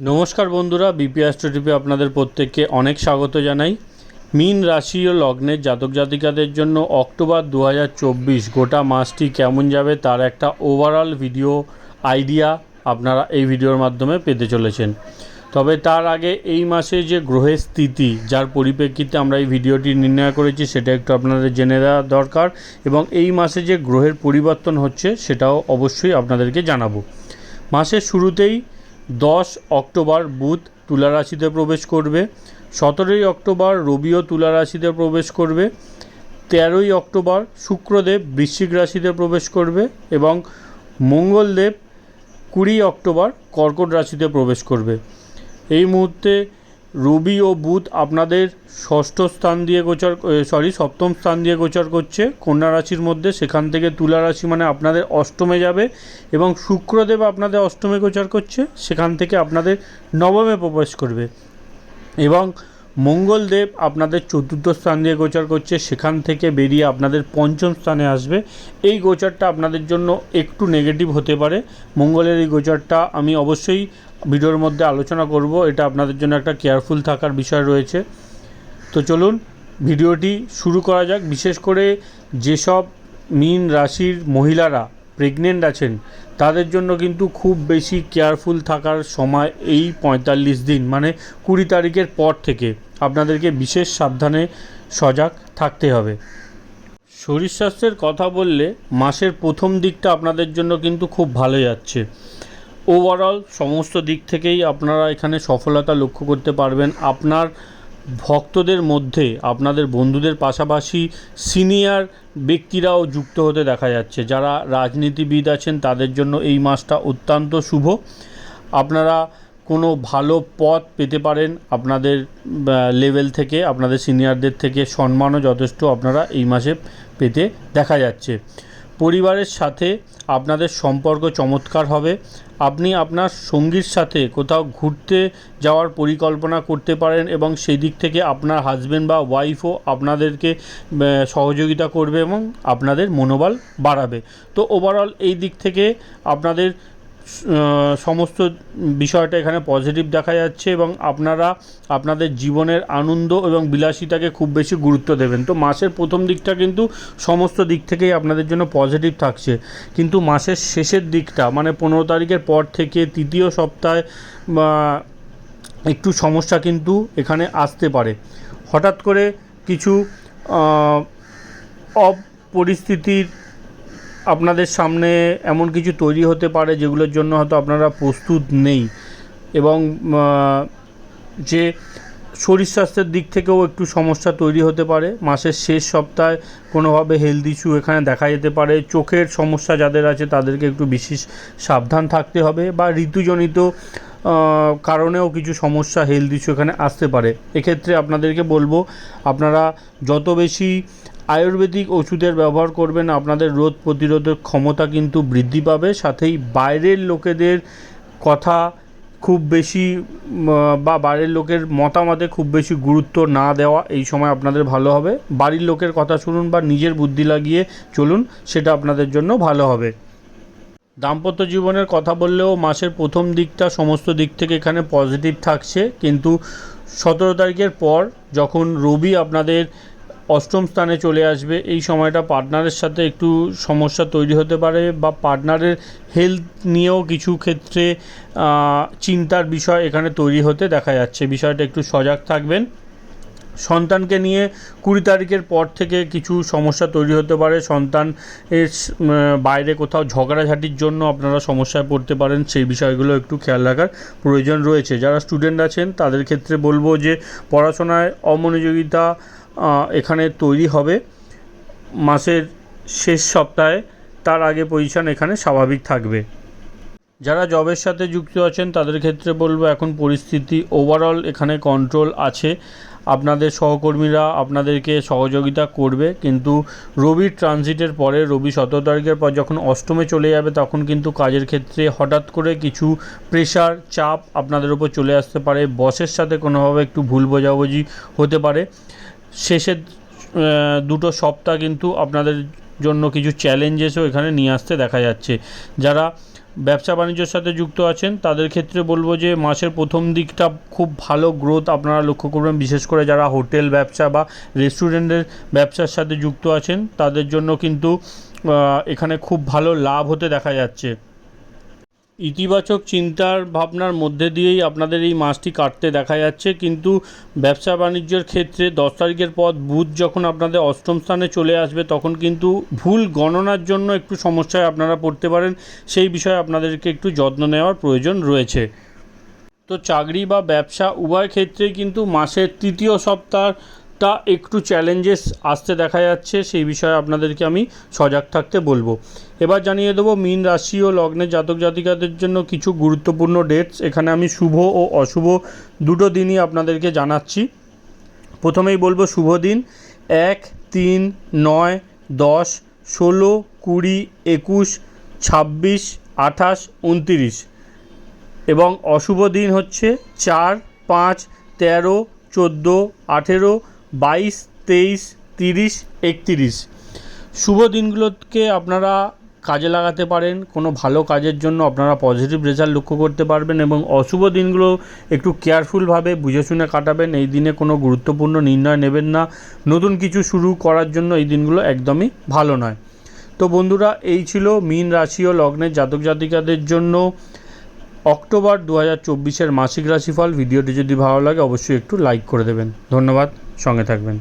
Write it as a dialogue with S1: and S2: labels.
S1: নমস্কার বন্ধুরা বিপি অ্যাস্ট্রোটিপে আপনাদের প্রত্যেককে অনেক স্বাগত জানাই। মিন রাশি ও লগ্নের জাতক জাতিকাদের জন্য অক্টোবর দু হাজার চব্বিশ গোটা মাসটি কেমন যাবে তার একটা ওভারঅল ভিডিও আইডিয়া আপনারা এই ভিডিওর মাধ্যমে পেতে চলেছেন। তবে তার আগে এই মাসে যে গ্রহের স্থিতি, যার পরিপ্রেক্ষিতে আমরা এই ভিডিওটি নির্ণয় করেছি, সেটা একটু আপনাদের জেনে দেওয়া দরকার এবং এই মাসে যে গ্রহের পরিবর্তন হচ্ছে, সেটাও অবশ্যই আপনাদেরকে জানাব। মাসের শুরুতেই দশ অক্টোবর বুধ তুলা রাশিতে প্রবেশ করবে, সতেরোই অক্টোবর রবিও তুলা রাশিতে প্রবেশ করবে, তেরোই অক্টোবর শুক্রদেব বৃশ্চিক রাশিতে প্রবেশ করবে এবং মঙ্গলদেব কুড়ি অক্টোবর কর্কট রাশিতে প্রবেশ করবে। এই মুহূর্তে রবি ও বুধ আপনাদের ষষ্ঠ স্থান দিয়ে গোচর সরি সপ্তম স্থান দিয়ে গোচর করছে। কন্যা রাশির মধ্যে সেখান থেকে তুলা রাশি মানে আপনাদের অষ্টমে যাবে এবং শুক্রদেব আপনাদের অষ্টমে গোচর করছে। সেখান থেকে আপনাদের নবমে প্রবেশ করবে। এবং মঙ্গলদেব আপনাদের চতুর্থ স্থান দিয়ে গোচর করছে। সেখান থেকে বেরিয়ে আপনাদের পঞ্চম স্থানে আসবে। এই গোচরটা আপনাদের জন্য একটু নেগেটিভ হতে পারে। মঙ্গলের এই গোচরটা আমি অবশ্যই ভিডিওর মধ্যে আলোচনা করব। এটা আপনাদের জন্য একটা কেয়ারফুল থাকার বিষয় রয়েছে। তো চলুন, ভিডিওটি শুরু করা যাক। বিশেষ করে যেসব মীন রাশির মহিলারা প্রেগনেন্ট আছেন, তাদের জন্য কিন্তু খুব বেশি কেয়ারফুল থাকার সময় এই পঁয়তাল্লিশ দিন মানে কুড়ি তারিখের পর থেকে। আপনাদেরকে বিশেষ সাবধানে সজাগ থাকতে হবে। শরীর স্বাস্থ্যের কথা বললে মাসের প্রথম দিকটা আপনাদের জন্য কিন্তু খুব ভালো যাচ্ছে। ওভারঅল সমস্ত দিক থেকেই আপনারা এখানে সফলতা লক্ষ্য করতে পারবেন। আপনার ভক্তদের মধ্যে, আপনাদের বন্ধুদের পাশাপাশি সিনিয়র ব্যক্তিরাও যুক্ত হতে দেখা যাচ্ছে। যারা রাজনীতিবিদ আছেন, তাদের জন্য এই মাসটা অত্যন্ত শুভ। আপনারা কোনো ভালো পথ পেতে পারেন আপনাদের লেভেল থেকে, আপনাদের সিনিয়রদের থেকে। সম্মানও যথেষ্ট আপনারা এই মাসে পেতে দেখা যাচ্ছে। পরিবারের সাথে আপনাদের সম্পর্ক চমৎকার হবে। আপনি আপনার সঙ্গীর সাথে কোথাও ঘুরতে যাওয়ার পরিকল্পনা করতে পারেন এবং সেই দিক থেকে আপনার হাজব্যান্ড বা ওয়াইফও আপনাদেরকে সহযোগিতা করবে এবং আপনাদের মনোবল বাড়াবে। তো ওভারঅল এই দিক থেকে আপনাদের সমস্ত বিষয়টা এখানে পজিটিভ দেখা যাচ্ছে এবং আপনারা আপনাদের জীবনের আনন্দ এবং বিলাসিতাকে খুব বেশি গুরুত্ব দেবেন। তো মাসের প্রথম দিকটা কিন্তু সমস্ত দিক থেকেই আপনাদের জন্য পজিটিভ থাকছে। কিন্তু মাসের শেষের দিকটা মানে পনেরো তারিখের পর থেকে তৃতীয় সপ্তাহে একটু সমস্যা কিন্তু এখানে আসতে পারে। হঠাৎ করে কিছু অপরিস্থিতির আপনাদের সামনে এমন কিছু তৈরি হতে পারে যেগুলোর জন্য হয়তো আপনারা প্রস্তুত নেই। এবং যে শরীর স্বাস্থ্যের দিক থেকেও একটু সমস্যা তৈরি হতে পারে। মাসের শেষ সপ্তাহে কোনোভাবে হেলথ ইস্যু এখানে দেখা যেতে পারে। চোখের সমস্যা যাদের আছে তাদেরকে একটু বিশেষ সাবধান থাকতে হবে বা ঋতুজনিত কারণেও কিছু সমস্যা হেলথ ইস্যু এখানে আসতে পারে। এক্ষেত্রে আপনাদেরকে বলব, আপনারা যত বেশি আয়ুর্বেদিক ওষুধের ব্যবহার করবেন, আপনাদের রোগ প্রতিরোধের ক্ষমতা কিন্তু বৃদ্ধি পাবে। সাথেই বাইরের লোকেদের কথা খুব বেশি বা বাইরের লোকের মতামতে খুব বেশি গুরুত্ব না দেওয়া এই সময় আপনাদের ভালো হবে। বাড়ির লোকের কথা শুনুন বা নিজের বুদ্ধি লাগিয়ে চলুন, সেটা আপনাদের জন্য ভালো হবে। দাম্পত্য জীবনের কথা বললেও মাসের প্রথম দিকটা সমস্ত দিক থেকে এখানে পজিটিভ থাকছে। কিন্তু সতেরো তারিখের পর যখন রবি আপনাদের অষ্টম স্থানে চলে আসবে। এই সময়টা পার্টনারের সাথে একটু সমস্যা তৈরি হতে পারে বা পার্টনারের হেলথ নিয়েও কিছু ক্ষেত্রে চিন্তার বিষয় এখানে তৈরি হতে দেখা যাচ্ছে। বিষয়টা একটু সজাগ থাকবেন। সন্তানকে নিয়ে কুড়ি তারিখের পর থেকে কিছু সমস্যা তৈরি হতে পারে। সন্তান এর বাইরে কোথাও ঝগড়াঝাটির জন্য আপনারা সমস্যায় পড়তে পারেন। সেই বিষয়গুলো একটু খেয়াল রাখার প্রয়োজন রয়েছে। যারা স্টুডেন্ট আছেন, তাদের ক্ষেত্রে বলব যে, পড়াশোনায় অমনোযোগিতা এখানে তৈরি হবে। মাসের শেষ সপ্তাহে তার আগে পজিশন এখানে স্বাভাবিক থাকবে। যারা জবের সাথে যুক্ত আছেন, তাদের ক্ষেত্রে বলব এখন পরিস্থিতি ওভারঅল এখানে কন্ট্রোল আছে। আপনাদের সহকর্মীরা আপনাদেরকে সহযোগিতা করবে, কিন্তু রবির ট্রানজিটের পরে, রবি সতেরো তারিখের পর যখন অষ্টমে চলে যাবে, তখন কিন্তু কাজের ক্ষেত্রে হঠাৎ করে কিছু প্রেশার চাপ আপনাদের উপর চলে আসতে পারে। বসের সাথে কোনোভাবে একটু ভুল বোঝাবুঝি হতে পারে। শেষের দুটো সপ্তাহ কিন্তু আপনাদের জন্য কিছু চ্যালেঞ্জেসও এখানে নিয়ে আসতে দেখা যাচ্ছে। যারা ব্যবসা বাণিজ্যের সাথে যুক্ত আছেন, তাদের ক্ষেত্রে বলব যে মাসের প্রথম দিকটা খুব ভালো গ্রোথ আপনারা লক্ষ্য করবেন। বিশেষ করে যারা হোটেল ব্যবসা বা রেস্টুরেন্টের ব্যবসার সাথে যুক্ত আছেন, তাদের জন্য কিন্তু এখানে খুব ভালো লাভ হতে দেখা যাচ্ছে। ইতিবাচক চিন্তার ভাবনার মধ্যে দিয়েই আপনাদের এই মাসটি কাটতে দেখা যাচ্ছে। কিন্তু ব্যবসা বাণিজ্যের ক্ষেত্রে দশ তারিখের পর বুধ যখন আপনাদের অষ্টম স্থানে চলে আসবে, তখন কিন্তু ভুল গণনার জন্য একটু সমস্যায় আপনারা পড়তে পারেন। সেই বিষয়ে আপনাদেরকে একটু যত্ন নেওয়ার প্রয়োজন রয়েছে। তো চাকরি বা ব্যবসা উভয় ক্ষেত্রেই কিন্তু মাসের তৃতীয় সপ্তাহটা একটু চ্যালেঞ্জেস আসতে দেখা যাচ্ছে, সেই বিষয়ে আপনাদেরকে আমি সজাগ থাকতে বলব। এবার জানিয়ে দেবো, মীন রাশি ও লগ্নের জাতক জাতিকাদের জন্য কিছু গুরুত্বপূর্ণ ডেটস এখানে আমি শুভ ও অশুভ দুটো দিনই আপনাদেরকে জানাচ্ছি। প্রথমেই বলব, শুভ দিন। এক, তিন, নয়, দশ, ষোলো, কুড়ি, একুশ, ছাব্বিশ, আঠাশ, উনতিরিশ। এবং অশুভ দিন হচ্ছে চার, পাঁচ, তেরো, চোদ্দ, আঠেরো বাইশ, তেইশ, তিরিশ, একতিরিশ। শুভ দিনগুলোকে আপনারা কাজে লাগাতে পারেন, কোনো ভালো কাজের জন্য আপনারা পজিটিভ রেজাল্ট লক্ষ্য করতে পারবেন এবং অশুভ দিনগুলো একটু কেয়ারফুলভাবে বুঝে শুনে কাটাবেন, এই দিনে কোনো গুরুত্বপূর্ণ নির্ণয় নেবেন না। নতুন কিছু শুরু করার জন্য এই দিনগুলো একদমই ভালো নয়। তো বন্ধুরা, এই ছিল মীন রাশি ও লগ্নের জাতক জাতিকাদের জন্য অক্টোবর দু হাজার চব্বিশের মাসিক রাশিফল। ভিডিওটি যদি ভালো লাগে, অবশ্যই একটু লাইক করে দেবেন। ধন্যবাদ। সঙ্গে থাকবেন।